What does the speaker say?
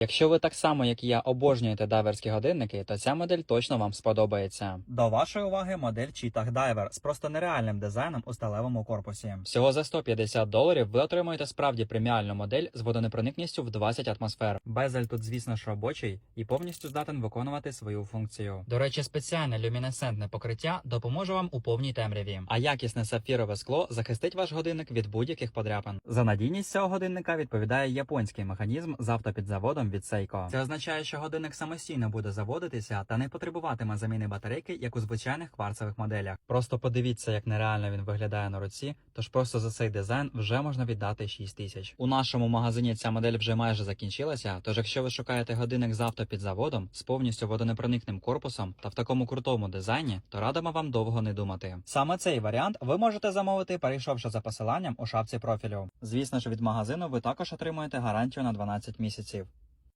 Якщо ви так само, як і я, обожнюєте дайверські годинники, то ця модель точно вам сподобається. До вашої уваги модель Cheetah Diver з просто нереальним дизайном у сталевому корпусі. Всього за 150 доларів ви отримуєте справді преміальну модель з водонепроникністю в 20 атмосфер. Безель тут, звісно ж, робочий і повністю здатен виконувати свою функцію. До речі, спеціальне люмінесцентне покриття допоможе вам у повній темряві, а якісне сапфірове скло захистить ваш годинник від будь-яких подряпин. За надійність цього годинника відповідає японський механізм з автопідзаводом від Seiko. Це означає, що годинник самостійно буде заводитися та не потребуватиме заміни батарейки, як у звичайних кварцевих моделях. Просто подивіться, як нереально він виглядає на руці. Тож просто за цей дизайн вже можна віддати 6 тисяч. У нашому магазині ця модель вже майже закінчилася. Тож, якщо ви шукаєте годинник з автопідзаводом з повністю водонепроникним корпусом та в такому крутому дизайні, то радимо вам довго не думати. Саме цей варіант ви можете замовити, перейшовши за посиланням у шапці профілю. Звісно ж, від магазину ви також отримуєте гарантію на 12 місяців.